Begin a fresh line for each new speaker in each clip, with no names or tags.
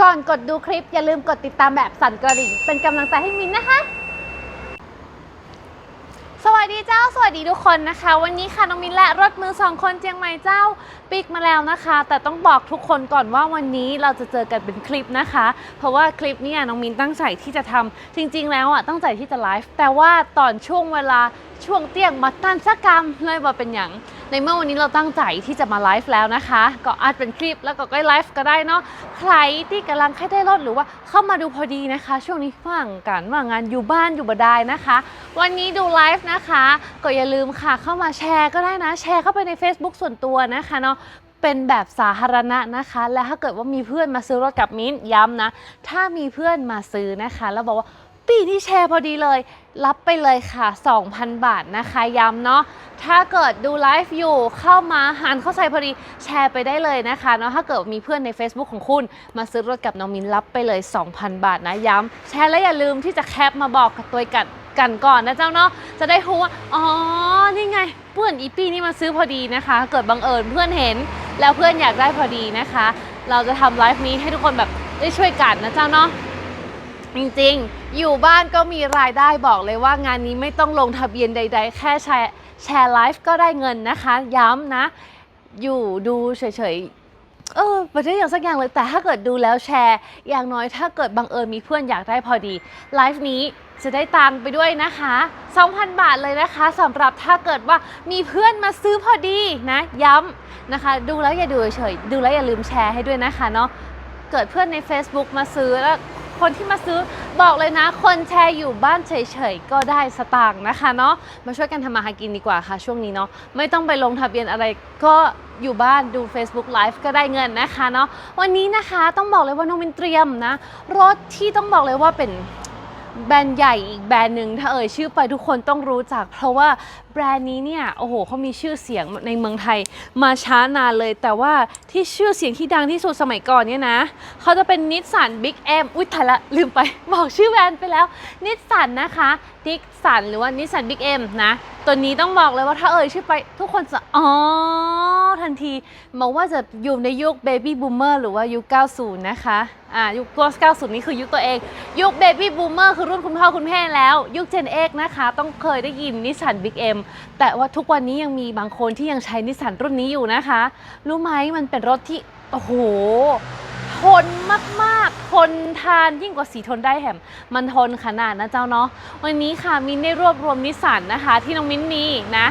ก่อนกดดูคลิปอย่าลืมกดติดตามแบบสั่นกระดิ่ง เป็นกำลังใจให้มินนะคะ สวัสดีเจ้า สวัสดีทุกคนนะคะ วันนี้ค่ะน้องมินและรถมือสองคนเจียงใหม่เจ้าปิกมาแล้วนะคะ แต่ต้องบอกทุกคนก่อนว่าวันนี้เราจะเจอกันเป็นคลิปนะคะ เพราะว่าคลิปเนี้น้องมินตั้งใจที่จะทำจริง ๆ แล้วอะตั้งใจที่จะไลฟ์แต่ว่าตอนช่วงเวลาช่วงเตี้ยงมาตันสักกรรมเลยว่าเป็นอย่างในเมื่อวันนี้เราตั้งใจที่จะมาไลฟ์แล้วนะคะ ก็อาจเป็นคลิปแล้วก็ก็ไลฟ์ก็ได้เนาะใครที่กำลังแค่ได้รถหรือว่าเข้ามาดูพอดีนะคะ ช่วงนี้ว่างกันว่างงานอยู่บ้านอยู่บ่ได้นะคะ วันนี้ดูไลฟ์นะคะ ก็อย่าลืมค่ะเข้ามาแชร์ก็ได้นะ แชร์เข้าไปใน Facebook ส่วนตัวนะคะเนาะเป็นแบบสาธารณะนะคะ และถ้าเกิดว่ามีเพื่อนมาซื้อรถกับมิ้นย้ำนะ ถ้ามีเพื่อนมาซื้อนะคะ แล้วบอกว่าปีนี้แชร์พอดีเลย รับไปเลยค่ะ 2,000 บาทนะคะย้ำเนาะถ้าเกิดดูไลฟ์อยู่เข้ามาหันเข้าใจพอดีแชร์ไปได้เลยนะคะเนาะถ้าเกิดมีเพื่อนใน Facebook ของคุณ มาซื้อรถกับน้องมินรับไปเลย 2,000 บาทนะย้ำแชร์แล้วอย่าลืมที่จะแคปมาบอกกับตัวกันกันก่อนนะเจ้าเนาะจะได้รู้ว่าอ๋อนี่ไงเพื่อนอีปี้นี่มาซื้อพอดีนะคะ เกิดบังเอิญเพื่อนเห็นแล้วเพื่อนอยากได้พอดีนะคะ เราจะทำไลฟ์นี้ให้ทุกคนแบบได้ช่วยกันนะเจ้าเนาะ จริงๆ อยู่บ้านก็มีรายได้บอกเลยว่างานนี้ไม่ต้องลงทะเบียนใด ๆ แค่แชร์แชร์ไลฟ์ก็ได้เงินนะคะ ย้ำนะ อยู่ดูเฉยๆ เออไม่ได้อย่างสักอย่างเลยแต่ถ้าเกิดดูแล้วแชร์ อย่างน้อยถ้าเกิดบังเอิญมีเพื่อนอยากได้พอดีไลฟ์นี้จะได้ตังค์ไปด้วยนะคะ 2,000 บาทเลยนะคะสำหรับถ้าเกิดว่ามีเพื่อนมาซื้อพอดีนะย้ำนะคะ ดูแล้วอย่าดูเฉยๆดูแล้วอย่าลืมแชร์ให้ด้วยนะคะเนาะเกิดเพื่อนใน Facebook มาซื้อแล้ว คนที่มาซื้อบอกเลยนะ คนแชร์อยู่บ้านเฉยๆก็ได้สตางค์นะคะเนาะมาช่วยกันทำมาหากินดีกว่าค่ะช่วงนี้เนาะไม่ต้องไปลงทะเบียนอะไรก็อยู่บ้านดู Facebook Live ก็ได้เงินนะคะเนาะวันนี้นะคะต้องบอกเลยว่าน้องมินเตรียมนะรถที่ต้องบอกเลยว่าเป็น แบรนด์ใหญ่อีกแบรนด์หนึ่งถ้าเอ่ยชื่อไปทุกคนต้องรู้จัก เพราะว่าแบรนด์นี้เนี่ยโอ้โหเขามีชื่อเสียงในเมืองไทยมาช้านานเลย แต่ว่าที่ชื่อเสียงที่ดังที่สุดสมัยก่อนเนี่ยนะเขาจะเป็นนิสสันบิ๊กเอ็มอุ้ยถ่ายละลืมไป บอกชื่อแบรนด์ไปแล้วนิสสันนะคะ ดิกสันหรือว่านิสสันบิ๊กเอ็มนะ ตัวนี้ต้องบอกเลยว่าถ้าเอ่ยชื่อไปทุกคนจะอ๋อทันทีบอกว่าจะอยู่ในยุคเบบี้บูมเมอร์หรือว่ายุค 90 นะคะ อ่า ยุค90 นี่คือยุคตัวเอง ยุคเบบี้บูมเมอร์คือรุ่นคุณพ่อคุณแม่แล้ว ยุค Gen X นะคะ ต้องเคยได้ยินนิสสันบิ๊กเอ็มแต่ว่าทุกวันนี้ยังมีบางคนที่ยังใช้นิสสันรุ่นนี้อยู่นะคะ รู้ไหมมันเป็นรถที่ โอ้โห ทนมากๆ ทนทานยิ่งกว่าสีทนได้แหมมันทนขนาดนะเจ้าเนาะวันนี้ค่ะมินได้รวบรวมนิสสันนะคะ ที่น้องมิ้นมีนะ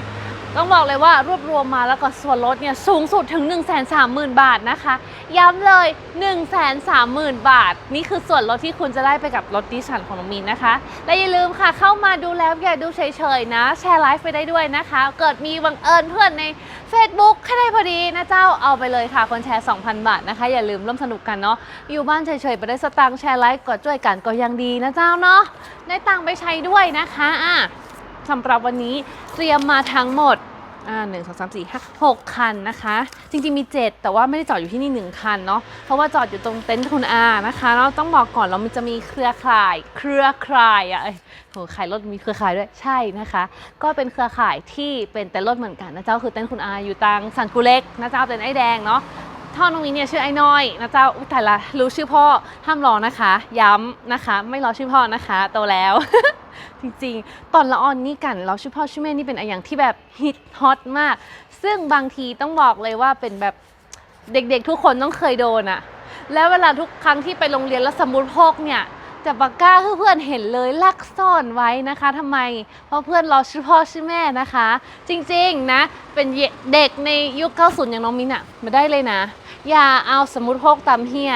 ต้องบอกเลยว่ารวบรวมมาแล้วก็ส่วนลดเนี่ยสูงสุดถึง 1 3 0 0 0 0 บาทนะคะ ย้ำเลย 1 3 0 0 0 0 บาท นี่คือส่วนลดที่คุณจะได้ไปกับรถดิสันของน้องมินนะคะ และอย่าลืมค่ะเข้ามาดูแล้วอย่าดูเฉยๆนะ แชร์ไลฟ์ไปได้ด้วยนะคะ เกิดมีบังเอิญเพื่อนใน Facebook แค่ได้พอดีนะเจ้าเอาไปเลยค่ะ คนแชร์ 2,000 บาทนะคะ อย่าลืมร่วมสนุกกันเนาะอยู่บ้านเฉยๆไปได้สตางค์แชร์ไลฟ์กดช่วยกันก็ยังดีนะเจ้าเนาะได้ตังค์ไปใช้ด้วยนะคะอะ สำหรับวันนี้เตรียมมาทั้งหมดหนึ่งสองสามสี่ห้าหกคันนะคะ จริงๆมี 7 แต่ว่าไม่ได้จอดอยู่ที่นี่ 1 คันเนาะเพราะว่าจอดอยู่ตรงเต็นท์คุณอานะคะเราต้องบอกก่อนเรามันจะมีเครือข่าย เครือข่ายอะเอ้โหขายรถมีเครือข่ายด้วยใช่นะคะ ก็เป็นเครือข่ายที่เป็นเต็นท์รถเหมือนกันนะเจ้าคือเต็นท์คุณอาอยู่ตังสันกุเล็กนะเจ้าเต็นท์ไอ้แดงเนาะท่อน้องนี้เนี่ยชื่อไอ้น้อยนะเจ้าอุ๊ยแต่ละรู้ชื่อพ่อห้ามรอนะคะ ย้ำนะคะ ไม่รอชื่อพ่อนะคะโตแล้ว จริงๆ ตอนละออนนี่กันเราชื่อพ่อชื่อแม่นี่เป็นอะไรอย่างที่แบบฮิตฮอตมาก ซึ่งบางทีต้องบอกเลยว่าเป็นแบบเด็กๆ ทุกคนต้องเคยโดนอะแล้วเวลาทุกครั้งที่ไปโรงเรียนแล้วสมุดพกเนี่ยจะปากกล้าให้เพื่อนเห็นเลยลักซ่อนไว้นะคะทำไม เพราะเพื่อนรอชื่อพ่อชื่อแม่นะคะ จริงๆนะ เป็นเด็กในยุค 90 อย่างน้องมินอะมาได้เลยนะ อย่าเอาสมุดพกตำเฮีย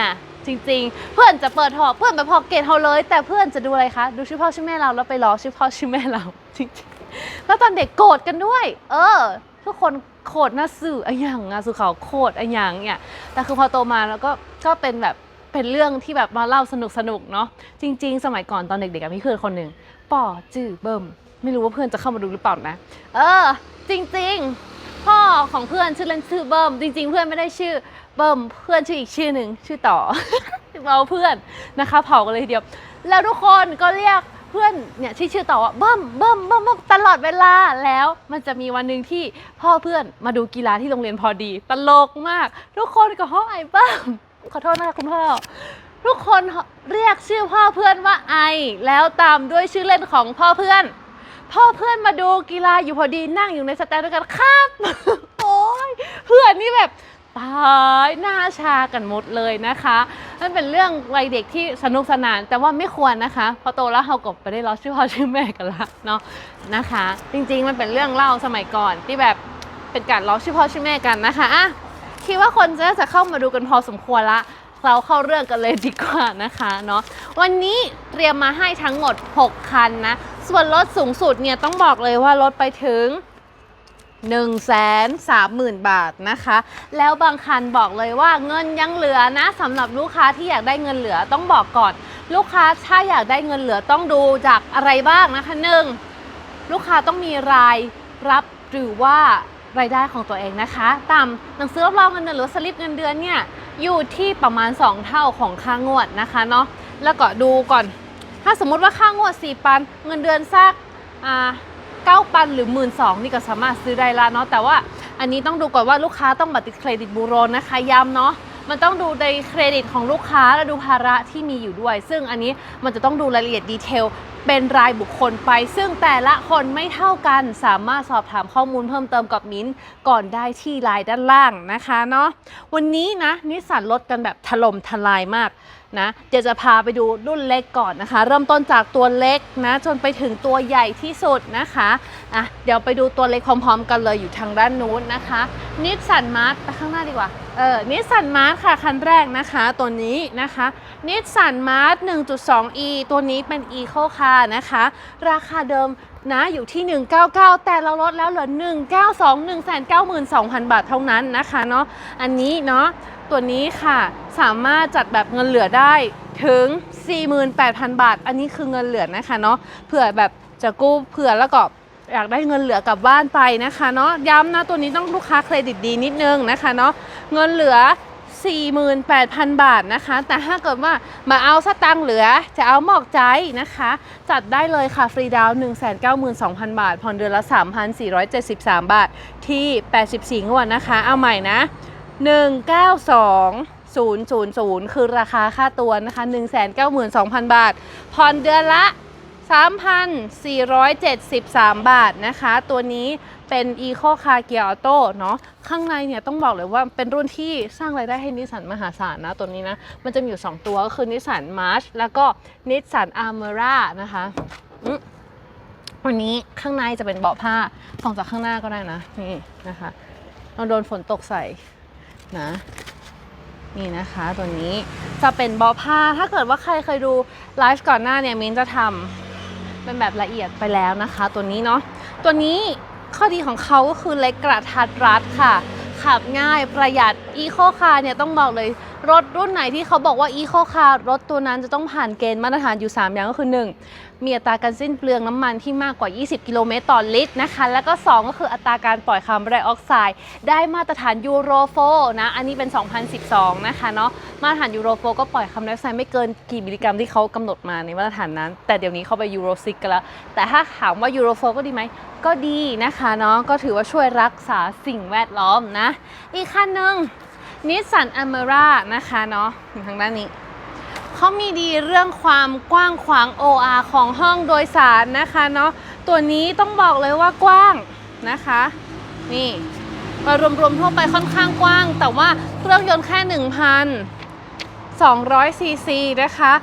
จริง ๆ เพื่อนจะเปิดหอเพื่อนไปพอเกตเขาเลย แต่เพื่อนจะดูอะไรคะ ดูชื่อพ่อชื่อแม่เราแล้วไปรอชื่อพ่อชื่อแม่เราจริงๆแล้วตอนเด็กโกรธกันด้วย เออ ทุกคนโกรธหน้าสื่ออะอย่างอะสุเขาโกรธอะอย่างเนี่ยแต่คือพอโตมาแล้วก็ก็เป็นแบบเป็นเรื่องที่แบบมาเล่าสนุกสนุกๆเนาะจริง ๆ สมัยก่อนตอนเด็กๆมีเพื่อนคนหนึ่งป่อจื้อเบิ่มไม่รู้ว่าเพื่อนจะเข้ามาดูหรือเปล่านะ เออ จริง ๆ พ่อของเพื่อนชื่อเล่นชื่อเบิ่มจริง ๆ เพื่อนไม่ได้ชื่อ เบิ่มเพื่อนชื่ออีกชื่อหนึ่งชื่อต่อเราเพื่อนนะคะเผากันเลยทีเดียว แล้วทุกคนก็เรียกเพื่อนเนี่ยที่ชื่อต่อว่าเบิ่มเบิ่มเบิ่มเบิ่มตลอดเวลาแล้วมันจะมีวันหนึ่งที่พ่อเพื่อนมาดูกีฬาที่โรงเรียนพอดี ตลกมาก ทุกคนก็ห้องไอ้เบิ่มขอโทษนะคะคุณพ่อทุกคนเรียกชื่อพ่อเพื่อนว่าไอ แล้วตามด้วยชื่อเล่นของพ่อเพื่อน พ่อเพื่อนมาดูกีฬาอยู่พอดีนั่งอยู่ในสแตนด้วยกันครับโอ้ยเพื่อนนี่แบบ ตายหน้าชากันหมดเลยนะคะมันเป็นเรื่องวัยเด็กที่สนุกสนาน แต่ว่าไม่ควรนะคะ พอโตแล้วเราก็ไปได้ล้อชื่อพ่อชื่อแม่กันละเนาะนะคะ จริงๆมันเป็นเรื่องเล่าสมัยก่อนที่แบบเป็นการล้อชื่อพ่อชื่อแม่กันนะคะอะคิดว่าคนจะจะเข้ามาดูกันพอสมควรละเราเข้าเรื่องกันเลยดีกว่านะคะเนาะวันนี้เตรียมมาให้ทั้งหมด 6 คันนะ ส่วนลดสูงสุดเนี่ยต้องบอกเลยว่าลดไปถึง 1 3 0 0 0 0 บาทนะคะ แล้วบางคันบอกเลยว่าเงินยังเหลือนะสำหรับลูกค้าที่อยากได้เงินเหลือต้องบอกก่อน ลูกค้าถ้าอยากได้เงินเหลือต้องดูจากอะไรบ้างนะคะหนึ่งลูกค้าต้องมีรายรับหรือว่ารายได้ของตัวเองนะคะ ตามหนังสือรับรองเงินเดือนหรือสลิปเงินเดือนเนี่ยอยู่ที่ประมาณ 2 เท่าของค่างวดนะคะเนาะแล้วก็ดูก่อน ถ้าสมมุติว่าค่างวด4ปันเงินเดือนสักอ่า 9ปันหรือ 1 2ื่นนี่ก็สามารถซื้อได้ละเนาะแต่ว่าอันนี้ต้องดูก่อนว่าลูกค้าต้องบัตรเครดิตบูโรนะคะย้ำเนาะมันต้องดูในเครดิตของลูกค้าและดูภาระที่มีอยู่ด้วย ซึ่งอันนี้มันจะต้องดูรายละเอียดดีเทลเป็นรายบุคคลไป ซึ่งแต่ละคนไม่เท่ากันสามารถสอบถามข้อมูลเพิ่มเติมกับมิ้นก่อนได้ที่ไลน์ด้านล่างนะคะเนาะวันนี้นะนิสสันลดกันแบบถล่มทลายมาก นะเดี๋ยวจะพาไปดูรุ่นเล็กก่อนนะคะ เริ่มต้นจากตัวเล็กนะ จนไปถึงตัวใหญ่ที่สุดนะคะอะเดี๋ยวไปดูตัวเล็กพร้อม ๆ กันเลยอยู่ทางด้านนู้นนะคะนิสสันมาร์ทไปข้างหน้าดีกว่าเออนิสสันมาร์ทค่ะ คันแรกนะคะตัวนี้นะคะนิสสันมาร์ท 1.2e ตัวนี้เป็น Eco Car นะคะ ราคาเดิมนะอยู่ที่ 199 แต่เราลดแล้วเหลือ 192 192,000 บาทเท่านั้นนะคะเนาะอันนี้เนาะ ตัวนี้ค่ะสามารถจัดแบบเงินเหลือได้ถึง 48,000 บาท อันนี้คือเงินเหลือนะคะเนาะเผื่อแบบจะกู้เผื่อแล้วก็อยากได้เงินเหลือกลับบ้านไปนะคะเนาะย้ำนะตัวนี้ต้องลูกค้าเครดิตดีนิดนึงนะคะเนาะเงินเหลือ 48,000 บาทนะคะ แต่ถ้าเกิดว่ามาเอาสตังค์เหลือจะเอาหมอกใจนะคะ จัดได้เลยค่ะ ฟรีดาวน์192,000 บาท ผ่อนเดือนละ 3,473 บาทที่ 84 งวดนะคะ เอาใหม่นะ 192,000 คือราคาค่าตัวนะคะ 192,000 บาท ผ่อนเดือนละ 3,473 บาทนะคะ ตัวนี้เป็น Eco Car Gear Auto เนาะข้างในเนี่ยต้องบอกเลยว่าเป็นรุ่นที่สร้างรายได้ให้นิสสันมหาศาลนะ ตัวนี้นะ มันจะมีอยู่ 2 ตัวก็คือนิสสันมาร์ชแล้วก็นิสสันอาร์เมร่านะคะอืมวันนี้ข้างในจะเป็นเบาะผ้าส่องจากข้างหน้าก็ได้นะ นี่นะคะเราโดนฝนตกใส่ นะนี่นะคะตัวนี้จะเป็นเบาะผ้าถ้าเกิดว่าใครเคยดูไลฟ์ก่อนหน้าเนี่ยมินจะทำเป็นแบบละเอียดไปแล้วนะคะ ตัวนี้เนาะตัวนี้ข้อดีของเขาก็คือเล็กกระทัดรัดค่ะ ขับง่ายประหยัดอีโคคาร์เนี่ยต้องบอกเลย รถรุ่นไหนที่เขาบอกว่าอีโคคาร์รถตัวนั้นจะต้องผ่านเกณฑ์มาตรฐานอยู่ 3 อย่างก็คือ 1 มีอัตราการสิ้นเปลืองน้ำมันที่มากกว่า 20 กิโลเมตรต่อลิตรนะคะ แล้วก็ 2 ก็คืออัตราการปล่อยคาร์บอนไดออกไซด์ได้มาตรฐานยูโรโฟนะ อันนี้เป็น 2012 นะคะเนาะมาตรฐานยูโรโฟก็ปล่อยคาร์บอนไดออกไซด์ไม่เกินกี่มิลลิกรัมที่เขากำหนดมาในมาตรฐานนั้น แต่เดี๋ยวนี้เข้าไปยูโรซิกกันแล้ว แต่ถ้าถามว่ายูโรโฟก็ดีไหมก็ดีนะคะเนาะก็ถือว่าช่วยรักษาสิ่งแวดล้อมนะ อีกคันหนึ่ง นิสสันอเมร่านะคะเนาะทางด้านนี้เขามีดีเรื่องความกว้างขวาง OR ของห้องโดยสารนะคะเนาะตัวนี้ต้องบอกเลยว่ากว้างนะคะ นี่มารวมๆทั่วไปค่อนข้างกว้าง แต่ว่าเครื่องยนต์แค่ 1,200ซีซีนะคะ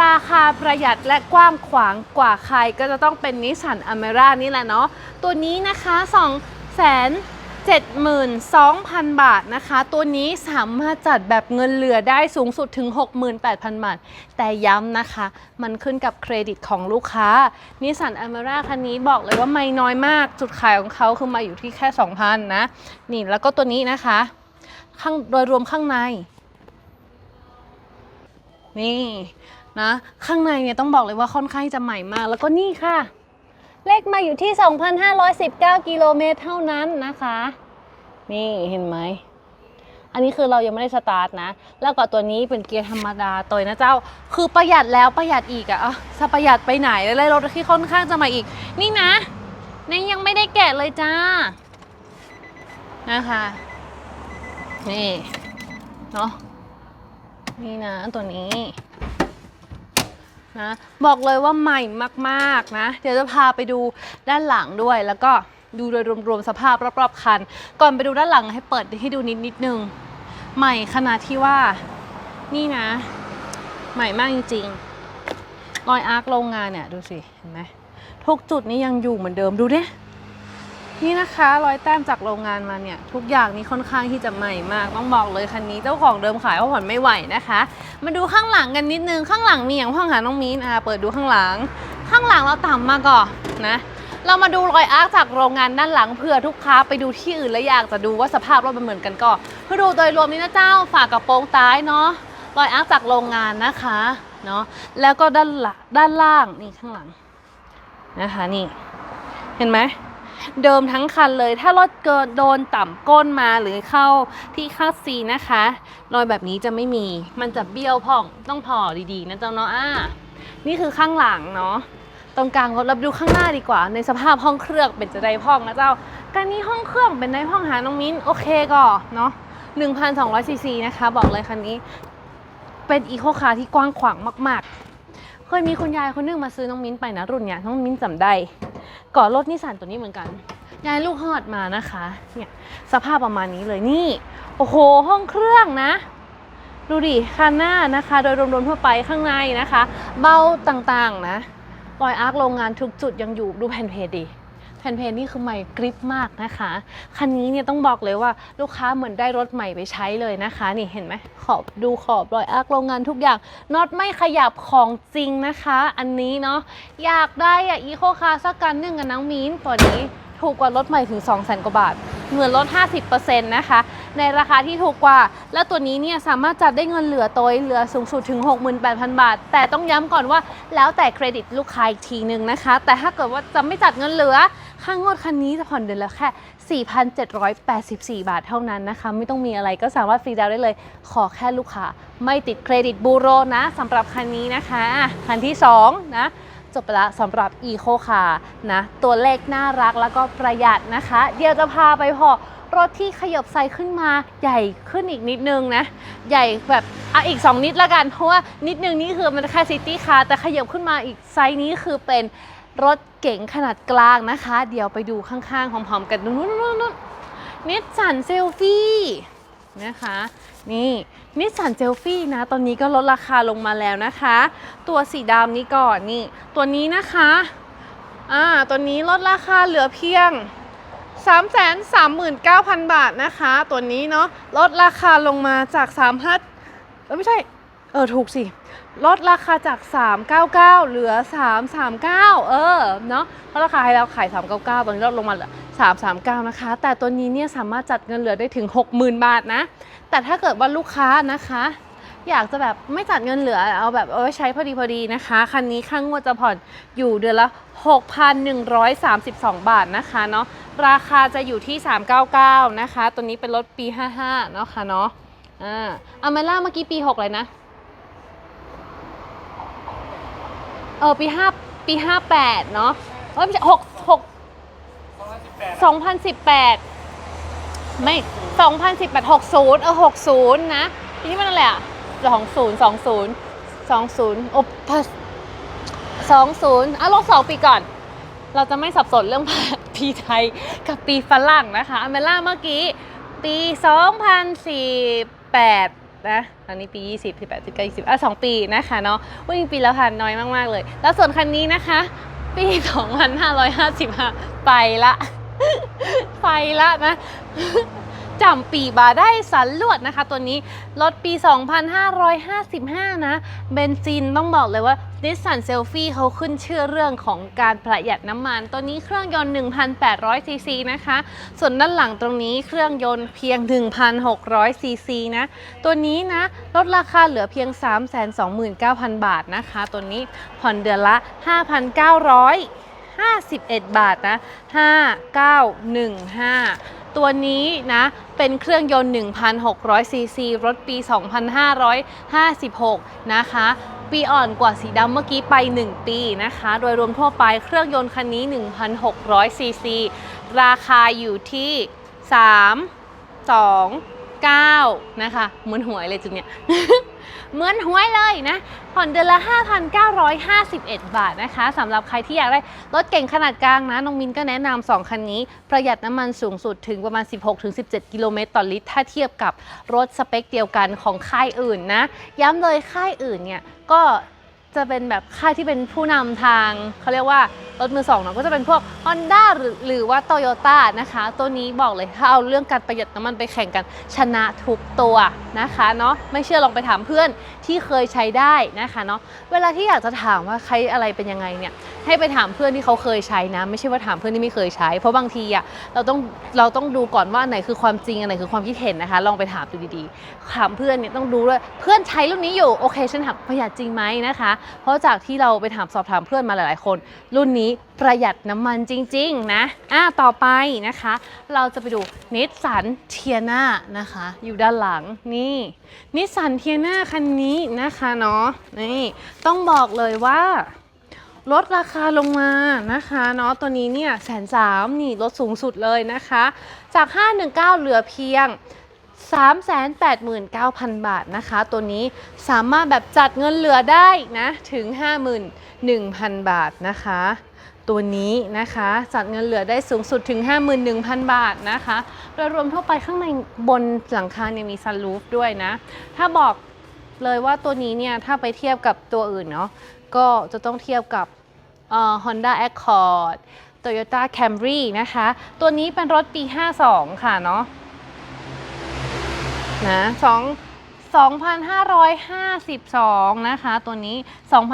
ราคาประหยัดและกว้างขวางกว่าใครก็จะต้องเป็นนิสสันอเมร่านี่แหละเนาะตัวนี้นะคะ2แสน 72,000 บาทนะคะ ตัวนี้สามารถจัดแบบเงินเหลือได้สูงสุดถึง 68,000 บาท แต่ย้ำนะคะ มันขึ้นกับเครดิตของลูกค้านิสสันอเมร่าคันนี้บอกเลยว่าไม่น้อยมาก จุดขายของเขาคือมาอยู่ที่แค่ 2,000 นะ นี่แล้วก็ตัวนี้นะคะ ข้างโดยรวมข้างใน นี่นะ ข้างในเนี่ยต้องบอกเลยว่าค่อนข้างจะใหม่มาก แล้วก็นี่ค่ะ เลขมาอยู่ที่ 2,519 กิโลเมตรเท่านั้นนะคะ นี่เห็นไหม อันนี้คือเรายังไม่ได้สตาร์ทนะ แล้วก็ตัวนี้เป็นเกียร์ธรรมดาตัวนะเจ้า คือประหยัดแล้วประหยัดอีกอะอะจะประหยัดไปไหนแล้วรถที่ค่อนข้างจะมาอีก นี่นะนี่ยังไม่ได้แกะเลยจ้า นะคะ นี่ เนาะนี่นะตัวนี้ นะบอกเลยว่าใหม่มากๆนะ เดี๋ยวจะพาไปดูด้านหลังด้วย แล้วก็ดูโดยรวมๆสภาพรอบๆคัน ก่อนไปดูด้านหลังให้เปิดให้ดูนิดนิดนึง ใหม่ขนาดที่ว่า นี่นะ ใหม่มากจริงๆรอยอาร์คโรงงานเนี่ยดูสิ เห็นไหมทุกจุดนี้ยังอยู่เหมือนเดิมดูดิ นี่นะคะรอยแต้มจากโรงงานมาเนี่ย ทุกอย่างนี้ค่อนข้างที่จะใหม่มาก ต้องบอกเลยคันนี้เจ้าของเดิมขายเพราะผ่อนไม่ไหวนะคะ มาดูข้างหลังกันนิดนึงข้างหลังมีอย่างห้องหาน้องมีนอะเปิดดูข้างหลัง ข้างหลังเราต่ำมาก่อนนะเรามาดูรอยอาร์คจากโรงงานด้านหลังเผื่อทุกค้าไปดูที่อื่นแล้วอยากจะดูว่าสภาพรถมันเหมือนกันก็เพื่อดูโดยรวมนี้นะเจ้าฝากกระโปรงซ้ายเนาะรอยอาร์คจากโรงงานนะคะเนาะแล้วก็ด้านหลังด้านล่างนี่ข้างหลังนะคะนี่เห็นไหม เดิมทั้งคันเลย ถ้ารถเกินโดนต่ำก้นมาหรือเข้าที่คาดซีนะคะ รอยแบบนี้จะไม่มี มันจะเบี้ยวพ่องต้องพอดีๆนะเจ้าเนาะอ่านี่คือข้างหลังเนาะตรงกลางรถเราดูข้างหน้าดีกว่า ในสภาพห้องเครื่องเป็นจะได้พ่องนะเจ้าการนี้ห้องเครื่องเป็นในห้องหาน้องมิ้นโอเคก็เนาะ1,200ซีซีนะคะ บอกเลยคันนี้ เป็นอีโคคาร์ที่กว้างขวางมาก ๆ เคยมีคุณยายคนนึงมาซื้อน้องมิ้นไปนะรุ่นเนี้ยน้องมิ้นจำได้ ก่อรถนิสสันตัวนี้เหมือนกันยายลูกฮอดมานะคะ เนี่ยสภาพประมาณนี้เลยนี่ โอ้โห ห้องเครื่องนะ ดูดิคันหน้านะคะ โดยรวมๆทั่วไปข้างในนะคะ เบ้าต่างๆนะรอยอาร์คโรงงานทุกจุดยังอยู่ดูแผ่นเพจดี แผ่นเพจนี่คือใหม่กริปมากนะคะ คันนี้เนี่ยต้องบอกเลยว่าลูกค้าเหมือนได้รถใหม่ไปใช้เลยนะคะ นี่เห็นไหมขอบดูขอบรอยอาร์คโรงงานทุกอย่างน็อตไม่ขยับของจริงนะคะ อันนี้เนาะอยากได้อะอีโคคาร์สักกันหนึ่งกับน้องมีนตัวนี้ถูกกว่ารถใหม่ถึง2 0 0 0 0 0 กว่าบาทเหมือนลด 50%นะคะ ในราคาที่ถูกกว่า และตัวนี้เนี่ยสามารถจัดได้เงินเหลือตัวเหลือสูงสุดถึง 68,000 บาท แต่ต้องย้ำก่อนว่าแล้วแต่เครดิตลูกค้าอีกทีหนึ่งนะคะ แต่ถ้าเกิดว่าจะไม่จัดเงินเหลือ ค่างวดคันนี้จะผ่อนเดือนละแค่ 4,784 บาทเท่านั้นนะคะ ไม่ต้องมีอะไรก็สามารถฟรีดาวน์ได้เลย ขอแค่ลูกค้าไม่ติดเครดิตบูโรนะสำหรับคันนี้นะคะ คันที่ 2 นะจบไปละสำหรับ Eco Car นะ ตัวเลขน่ารักแล้วก็ประหยัดนะคะ เดี๋ยวจะพาไปพอรถที่ขยบไซส์ขึ้นมาใหญ่ขึ้นอีกนิดนึงนะ ใหญ่แบบอะอีก 2 นิดละกัน เพราะว่านิดนึงนี่คือมันแค่ซิตี้คาร์แต่ขยบขึ้นมาอีกไซส์นี้คือเป็น รถเก๋งขนาดกลางนะคะ เดี๋ยวไปดูข้างๆพร้อมๆกันนู้นๆนิสสันเซลฟี่นะคะนี่นิสสันเซลฟี่นะ ตอนนี้ก็ลดราคาลงมาแล้วนะคะ ตัวสีดำนี้ก่อนนี่ ตัวนี้นะคะอ่าตัวนี้ลดราคาเหลือเพียง 339,000 บาทนะคะ ตัวนี้เนาะลดราคาลงมาจาก 3 5เออไม่ใช่ เออ ถูกสิ ลดราคาจาก 399 เหลือ 339 เออ เนาะเพราะราคาให้เราขาย 399 ตอนนี้ลดลงมาเหลือ339 นะคะ แต่ตัวนี้เนี่ยสามารถจัดเงินเหลือได้ถึง 60,000 บาทนะ แต่ถ้าเกิดว่าลูกค้านะคะ อยากจะแบบไม่จัดเงินเหลือ เอาแบบเออใช้พอดีพอดีนะคะ คันนี้ข้างงวดจะผ่อนอยู่เดือนละ 6,132 บาทนะคะเนาะ ราคาจะอยู่ที่ 399 นะคะ ตัวนี้เป็นรถปี 55 เนาะค่ะเนาะ อ่าอเมล่าเมื่อกี้ปี 6 เลยนะ เออปี5ปี58เนาะเอ้ยไม่ใช่6 6 2018ไม่2018 60เออ60นะทีนี้มันอะไรอะ20 20 20โอ้พัส20อะลบ2ปีก่อน เราจะไม่สับสนเรื่องปีไทยกับปีฝรั่งนะคะอเมล่าเมื่อกี้ ปี2018นะต อนนี้ปี 20 18 19 20อะ2ปีนะคะเนาะวิ่งปีละพันน้อยมากๆเลย แล้วส่วนคันนี้นะคะ ปี 2555 ไปละ ไปละนะ จำปีบาได้สันลวดนะคะ ตัวนี้รถปี 2555 นะ เบนซินต้องบอกเลยว่า Nissan Selfie เขาขึ้นชื่อเรื่องของการประหยัดน้ำมัน ตัวนี้เครื่องยนต์ 1,800 ซีซีนะคะ ส่วนด้านหลังตรงนี้เครื่องยนต์เพียง 1,600 ซีซีนะ ตัวนี้นะลดราคาเหลือเพียง 329,000 บาทนะคะ ตัวนี้ผ่อนเดือนละ 5,900 51 บาทนะ 5915 ตัวนี้นะเป็นเครื่องยนต์ 1,600 ซีซี รถปี 2556 นะคะปีอ่อนกว่าสีดำเมื่อกี้ไป 1 ปีนะคะ โดยรวมทั่วไปเครื่องยนต์คันนี้ 1,600 ซีซี ราคาอยู่ที่ 3 2 9 นะคะเหมือนหวยเลยจุดเนี้ย เหมือนหวยเลยนะ ผ่อนเดือนละ 5,951 บาทนะคะสำหรับใครที่อยากได้รถเก่งขนาดกลางนะน้องมินก็แนะนำสองคันนี้ ประหยัดน้ำมันสูงสุดถึงประมาณ 16-17 กิโลเมตรต่อลิตร ถ้าเทียบกับรถสเปคเดียวกันของค่ายอื่นนะ ย้ำเลยค่ายอื่นเนี่ยก็จะเป็นแบบค่ายที่เป็นผู้นำทางเขาเรียกว่า รถมือสองเนาะก็จะเป็นพวก Honda หรือหรือว่า Toyota นะคะ ตัวนี้บอกเลยถ้าเอาเรื่องการประหยัดน้ำมันไปแข่งกันชนะทุกตัวนะคะเนาะไม่เชื่อลองไปถามเพื่อนที่เคยใช้ได้นะคะเนาะเวลาที่อยากจะถามว่าใครอะไรเป็นยังไงเนี่ยให้ไปถามเพื่อนที่เขาเคยใช้นะ ไม่ใช่ว่าถามเพื่อนที่ไม่เคยใช้ เพราะบางทีอะเราต้องเราต้องดูก่อนว่าไหนคือความจริงอันไหนคือความคิดเห็นนะคะ ลองไปถามดูดีๆถามเพื่อนเนี่ยต้องดูด้วยเพื่อนใช้รุ่นนี้อยู่โอเคฉันถามประหยัดจริงไหมนะคะ เพราะจากที่เราไปถามสอบถามเพื่อนมาหลายๆคน รุ่นนี้ประหยัดน้ำมันจริงๆนะอะต่อไปนะคะ เราจะไปดูนิสสันเทียนานะคะ อยู่ด้านหลังนี่นิสสันเทียนาคันนี้นะคะเนาะนี่ต้องบอกเลยว่าลดราคาลงมานะคะเนาะตัวนี้เนี่ยแสนสามนี่ลดสูงสุดเลยนะคะ จาก 519 เหลือเพียง 389,000 บาทนะคะ ตัวนี้สามารถแบบจัดเงินเหลือได้นะ ถึง 51,000 บาทนะคะ ตัวนี้นะคะจัดเงินเหลือได้สูงสุดถึง 51,000 บาทนะคะโดยรวมทั่วไปข้างในบนหลังคาเนี่ยมีซันรูฟด้วยนะ ถ้าบอกเลยว่าตัวนี้เนี่ยถ้าไปเทียบกับตัวอื่นเนาะก็จะต้องเทียบกับเอ่อ Honda Accord Toyota Camry นะคะ ตัวนี้เป็นรถปี 52 ค่ะเนาะนะสอง 2,552 นะคะ ตัวนี้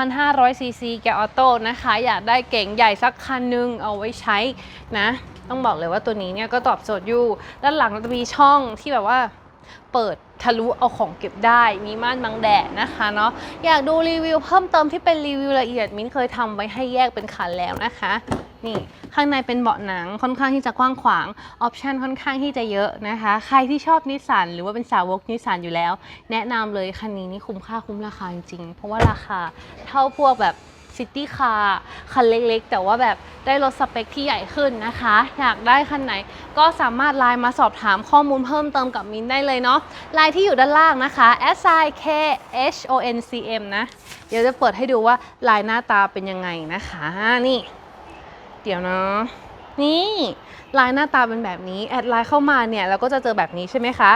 2,500 ซีซีแกออโต้นะคะ อยากได้เก๋งใหญ่สักคันหนึงเอาไว้ใช้นะ ต้องบอกเลยว่าตัวนี้เนี่ยก็ตอบโจทย์อยู่ ด้านหลังจะมีช่องที่แบบว่า เปิดทะลุเอาของเก็บได้ มีม่านบังแดดนะคะเนาะอยากดูรีวิวเพิ่มเติมที่เป็นรีวิวละเอียด มิ้นเคยทำไว้ให้แยกเป็นคันแล้วนะคะ นี่ข้างในเป็นเบาะหนังค่อนข้างที่จะกว้างขวางออปชันค่อนข้างที่จะเยอะนะคะ ใครที่ชอบนิสสันหรือว่าเป็นสาวกนิสสันอยู่แล้ว แนะนำเลยคันนี้นี่คุ้มค่าคุ้มราคาจริงๆเพราะว่าราคาเท่าพวกแบบ ซิตี้คาร์คันเล็กๆ แต่ว่าแบบได้รถสเปคที่ใหญ่ขึ้นนะคะ อยากได้คันไหนก็สามารถไลน์มาสอบถามข้อมูลเพิ่มเติมกับมินได้เลยเนาะไลน์ที่อยู่ด้านล่างนะคะ s i k h o n c m นะ เดี๋ยวจะเปิดให้ดูว่าลายหน้าตาเป็นยังไงนะคะ นี่ เดี๋ยวนะนี่ลายหน้าตาเป็นแบบนี้ แอดไลน์เข้ามาเนี่ยเราก็จะเจอแบบนี้ใช่ไหมคะ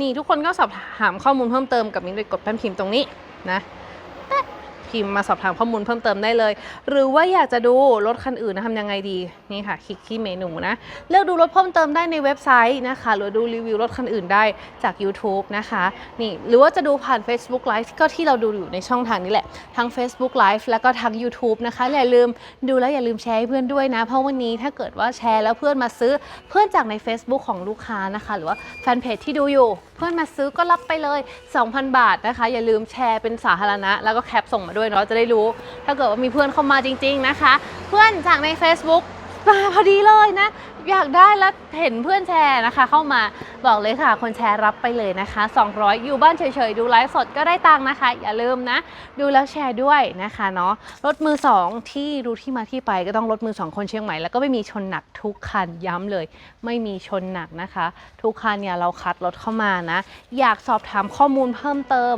นี่ทุกคนก็สอบถามข้อมูลเพิ่มเติมกับมิ้นโดยกดแป้นพิมพ์ตรงนี้นะ พิมพ์มาสอบถามข้อมูลเพิ่มเติมได้เลย หรือว่าอยากจะดูรถคันอื่นนะทำยังไงดีนี่ค่ะ คลิกที่เมนูนะ เลือกดูรถเพิ่มเติมได้ในเว็บไซต์นะคะ หรือดูรีวิวรถคันอื่นได้จาก YouTube นะคะนี่หรือว่าจะดูผ่าน Facebook Live ก็ที่เราดูอยู่ในช่องทางนี้แหละ ทั้ง Facebook Live แล้วก็ทั้ง YouTube นะคะอย่าลืมดูแล้วอย่าลืมแชร์ให้เพื่อนด้วยนะ เพราะวันนี้ถ้าเกิดว่าแชร์แล้วเพื่อนมาซื้อเพื่อนจากใน Facebook ของลูกค้านะคะ หรือว่าแฟนเพจที่ดูอยู่เพื่อนมาซื้อก็รับไปเลย 2,000 บาทนะคะ อย่าลืมแชร์เป็นสาธารณะ แล้วก็แคปส่งมาด้วยเนาะจะได้รู้ ถ้าเกิดว่ามีเพื่อนเข้ามาจริง ๆนะคะ เพื่อนจากใน Facebook มาพอดีเลยนะ อยากได้แล้วเห็นเพื่อนแชร์นะคะ เข้ามาบอกเลยค่ะ คนแชร์รับไปเลยนะคะ 200 อยู่บ้านเฉยๆ ดูไลฟ์สดก็ได้ตังค์นะคะ อย่าลืมนะ ดูแล้วแชร์ด้วยนะคะเนาะรถมือ 2 ที่ดูที่มาที่ไปก็ต้องรถมือ 2 คนเชียงใหม่ แล้วก็ไม่มีชนหนักทุกคันย้ำเลย ไม่มีชนหนักนะคะ ทุกคันเนี่ยเราคัดรถเข้ามานะ อยากสอบถามข้อมูลเพิ่มเติม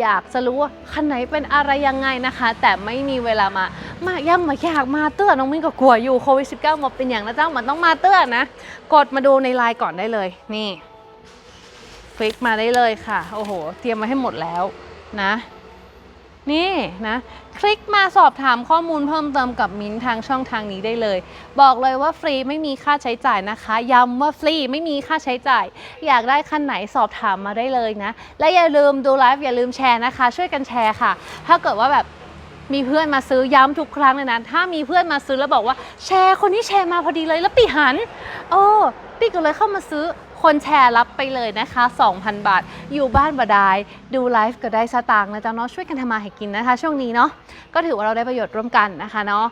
อยากจะรู้ว่าคันไหนเป็นอะไรยังไงนะคะ แต่ไม่มีเวลามามาย่ำมาอยากมาเตื้อน้องมิ้นก็กลัวอยู่โควิด -19 มาเป็นอย่างนะเจ้ามันต้องมาเตื้อนะ กดมาดูในไลน์ก่อนได้เลย นี่คลิกมาได้เลยค่ะ โอ้โห เตรียมมาให้หมดแล้วนะ นี่นะ คลิกมาสอบถามข้อมูลเพิ่มเติมกับมิ้นท์ทางช่องทางนี้ได้เลย บอกเลยว่าฟรีไม่มีค่าใช้จ่ายนะคะ ย้ำว่าฟรีไม่มีค่าใช้จ่าย อยากได้คันไหนสอบถามมาได้เลยนะ และอย่าลืมดูไลฟ์อย่าลืมแชร์นะคะ ช่วยกันแชร์ค่ะ ถ้าเกิดว่าแบบ มีเพื่อนมาซื้อย้ำทุกครั้งเลยนะ ถ้ามีเพื่อนมาซื้อแล้วบอกว่า แชร์คนที่แชร์มาพอดีเลยแล้วปีหันโอ้ปีก็เลยเข้ามาซื้อคนแชร์รับไปเลยนะคะ 2,000 บาท อยู่บ้านบดายดูไลฟ์ก็ได้สตางค์นะจ๊ะเนาะช่วยกันทำมาหากินนะคะ ช่วงนี้เนาะก็ถือว่าเราได้ประโยชน์ร่วมกันนะคะเนาะ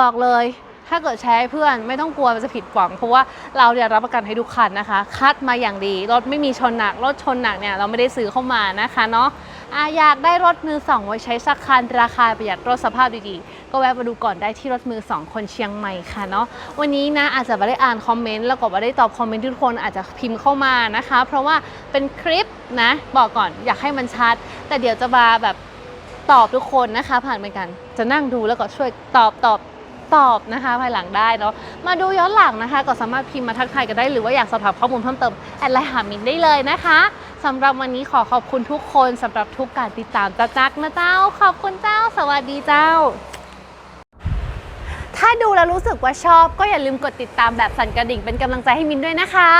บอกเลยถ้าเกิดแชร์ให้เพื่อนไม่ต้องกลัวจะผิดหวัง เพราะว่าเราเนี่ยรับประกันให้ทุกคันนะคะ คัดมาอย่างดี รถไม่มีชนหนัก รถชนหนักเนี่ยเราไม่ได้ซื้อเข้ามานะคะเนาะ ออยากได้รถมือสองไว้ใช้สักคันราคาประหยัดรถสภาพดีๆ ก็แวะมาดูก่อนได้ที่รถมือสองคนเชียงใหม่ค่ะเนาะวันนี้นะอาจจะไม่ได้อ่านคอมเมนต์แล้วก็ไม่ได้ตอบคอมเมนต์ทุกคนอาจจะพิมพ์เข้ามานะคะ เพราะว่าเป็นคลิปนะบอกก่อนอยากให้มันชัด แต่เดี๋ยวจะมาแบบตอบทุกคนนะคะ ผ่านไปกันจะนั่งดูแล้วก็ช่วยตอบตอบตอบนะคะภายหลังได้เนาะมาดูย้อนหลังนะคะ ก็สามารถพิมพ์มาทักทายกันได้หรือว่าอยากสอบถามข้อมูลเพิ่มเติมแอดไลน์หามินได้เลยนะคะ สำหรับวันนี้ขอขอบคุณทุกคนสำหรับทุกการติดตามจ้าจักนะเจ้า ขอบคุณเจ้า สวัสดีเจ้า ถ้าดูแล้วรู้สึกว่าชอบ ก็อย่าลืมกดติดตามแบบสั่นกระดิ่งเป็นกำลังใจให้มินด้วยนะคะ